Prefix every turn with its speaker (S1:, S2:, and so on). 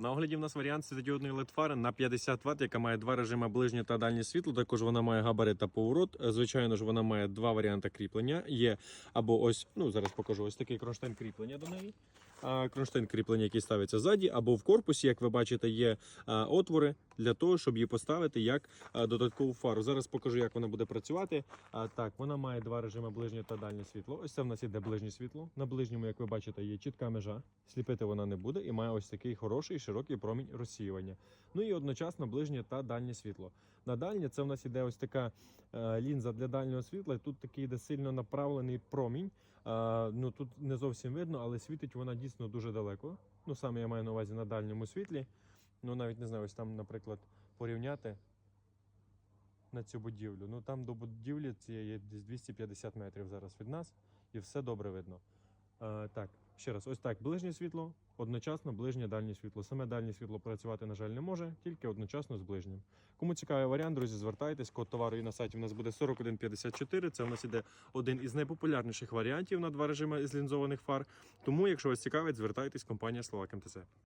S1: На огляді в нас варіант світодіодної LED-фари на 50 Вт, яка має два режими ближнє та дальнє світло. Також вона має габарит та поворот. Е, Звичайно ж, вона має два варіанти кріплення. Є або ось, ну зараз покажу, ось такий кронштейн кріплення до неї. А, Кронштейн кріплення, який ставиться ззаді, або в корпусі, як ви бачите, є отвори для того, щоб її поставити як додаткову фару. Зараз покажу, як вона буде працювати. А, так, вона має два режими ближнє та дальнє світло. Ось це в нас іде ближнє світло. На ближньому, як ви бачите, є чітка межа. Сліпити вона не буде і має ось такий хороший широкий промінь розсіювання. Ну і одночасно ближнє та дальнє світло. На дальнє це в нас іде ось така е, лінза для дальнього світла. Тут такий іде сильно направлений промінь. Е, ну тут не зовсім видно, але світить вона дійсно дуже далеко. Ну саме я маю на увазі на дальньому світлі. Ну навіть не знаю, ось там, наприклад, порівняти на цю будівлю. Ну там до будівлі цієї десь 250 метрів зараз від нас, і все добре видно. Е, так, ще раз, ось так, ближнє світло, одночасно ближнє дальнє світло. Саме дальнє світло працювати, на жаль, не може, тільки одночасно з ближнім. Кому цікавий варіант, друзі, звертайтесь. Код товару і на сайті у нас буде 4154. Це у нас іде один із найпопулярніших варіантів на два режими з лінзованих фар. Тому, якщо вас цікавить, звертайтесь, компанія Словак МТЗ.